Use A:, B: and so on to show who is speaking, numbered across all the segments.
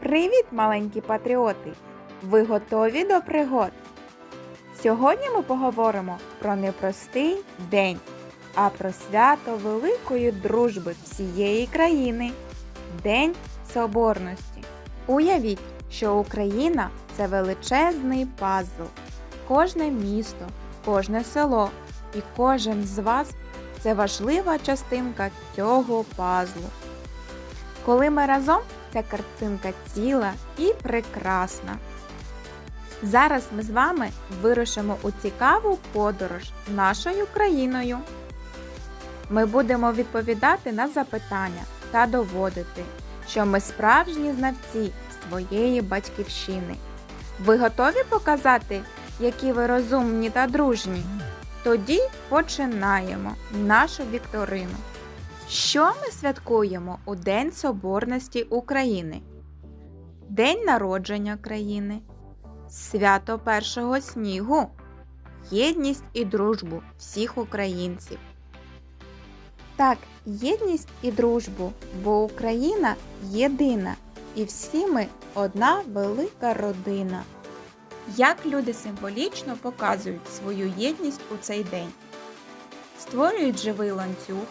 A: Привіт, маленькі патріоти! Ви готові до пригод? Сьогодні ми поговоримо про непростий день, а про свято великої дружби всієї країни День Соборності. Уявіть, що Україна це величезний пазл. Кожне місто, кожне село і кожен з вас це важлива частинка цього пазлу. Коли ми разом, ця картинка ціла і прекрасна. Зараз ми з вами вирушимо у цікаву подорож нашою країною. Ми будемо відповідати на запитання та доводити, що ми справжні знавці своєї батьківщини. Ви готові показати, які ви розумні та дружні? Тоді починаємо нашу вікторину. Що ми святкуємо у День Соборності України? День народження країни, свято першого снігу, єдність і дружбу всіх українців. Так, єдність і дружбу, бо Україна єдина, і всі ми одна велика родина. Як люди символічно показують свою єдність у цей день? Створюють живий ланцюг,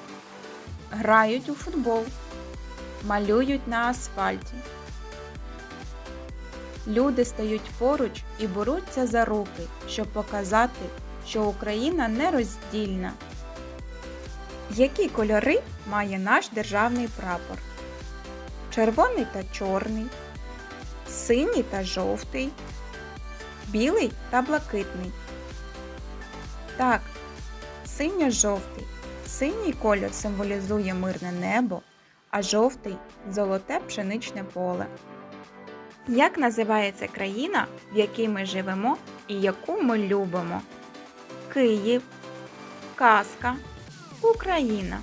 A: грають у футбол, малюють на асфальті. Люди стають поруч і беруться за руки, щоб показати, що Україна нероздільна. Які кольори має наш державний прапор? Червоний та чорний, синій та жовтий, білий та блакитний. Так, синьо-жовтий. Синій кольор символізує мирне небо, а жовтий золоте пшеничне поле. Як називається країна, в якій ми живемо і яку ми любимо? Київ, Казка, Україна.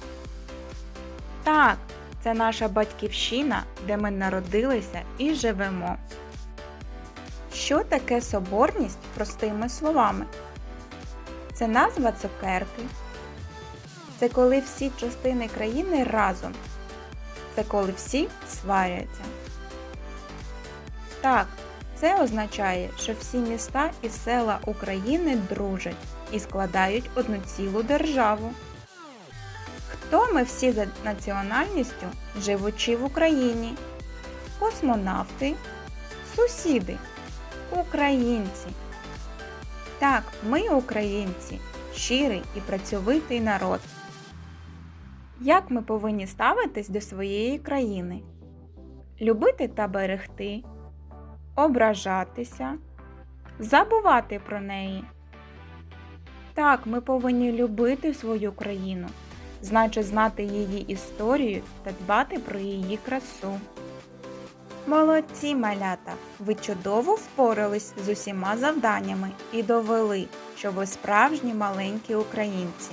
A: Так, це наша батьківщина, де ми народилися і живемо. Що таке соборність простими словами? Це назва цукерки. Це коли всі частини країни разом. Це коли всі сваряться. Так, це означає, що всі міста і села України дружать і складають одну цілу державу. Хто ми всі за національністю, живучи в Україні? Космонавти, сусіди, українці. Так, ми українці, щирий і працьовитий народ. Як ми повинні ставитись до своєї країни? Любити та берегти, ображатися, забувати про неї. Так, ми повинні любити свою країну, значить знати її історію та дбати про її красу. Молодці малята! Ви чудово впорались з усіма завданнями і довели, що ви справжні маленькі українці.